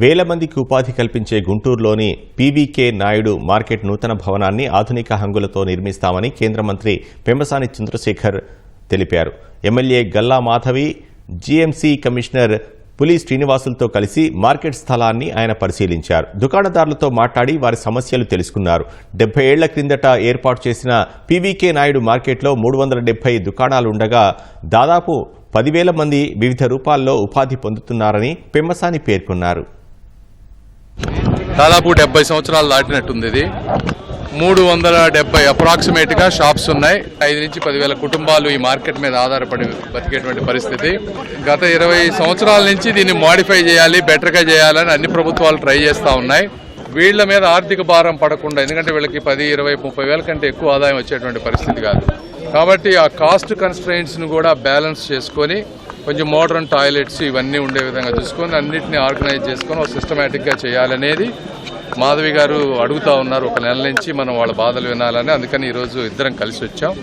వేల మందికి ఉపాధి కల్పించే గుంటూరులోని పీవీకే నాయుడు మార్కెట్ నూతన భవనాన్ని ఆధునిక హంగులతో నిర్మిస్తామని కేంద్ర మంత్రి పెమ్మసాని చంద్రశేఖర్ తెలిపారు. MLA Galla Madhavi GMC commissioner Puli శ్రీనివాసులతో కలిసి మార్కెట్ స్థలాన్ని ఆయన పరిశీలించారు. దుకాణదారులతో మాట్లాడి వారి సమస్యలు తెలుసుకున్నారు. డెబ్బై ఏళ్ళ క్రిందట ఏర్పాటు చేసిన పీవీకే నాయుడు మార్కెట్లో మూడు వందల డెబ్బై దుకాణాలుండగా దాదాపు పదివేల మంది వివిధ రూపాల్లో ఉపాధి పొందుతున్నారని పెమ్మసాని పేర్కొన్నారు. దాదాపు డెబ్బై సంవత్సరాలు దాటినట్టుంది ఇది. మూడు వందల డెబ్బై అప్రాక్సిమేట్గా షాప్స్ ఉన్నాయి. ఐదు నుంచి పదివేల కుటుంబాలు ఈ మార్కెట్ మీద ఆధారపడి బతికేటువంటి పరిస్థితి. గత ఇరవై సంవత్సరాల నుంచి దీన్ని మాడిఫై చేయాలి బెటర్గా చేయాలని అన్ని ప్రభుత్వాలు ట్రై చేస్తూ ఉన్నాయి. వీళ్ళ మీద ఆర్థిక భారం పడకుండా ఎందుకంటే వీళ్ళకి పది ఇరవై ముప్పై వేల కంటే ఎక్కువ ఆదాయం వచ్చేటువంటి పరిస్థితి కాదు. కాబట్టి ఆ కాస్ట్ కన్స్ట్రెంట్స్ను కూడా బ్యాలెన్స్ చేసుకొని కొంచెం మోడర్న్ టాయిలెట్స్ ఇవన్నీ ఉండే విధంగా చూసుకొని అన్నింటినీ ఆర్గనైజ్ చేసుకొని ఒక సిస్టమేటిక్గా చేయాలనేది మాధవి గారు అడుగుతా ఉన్నారు. ఒక నెల నుంచి మనం వాళ్ళ బాధలు వినాలని. అందుకని ఈరోజు ఇద్దరం కలిసి వచ్చాం.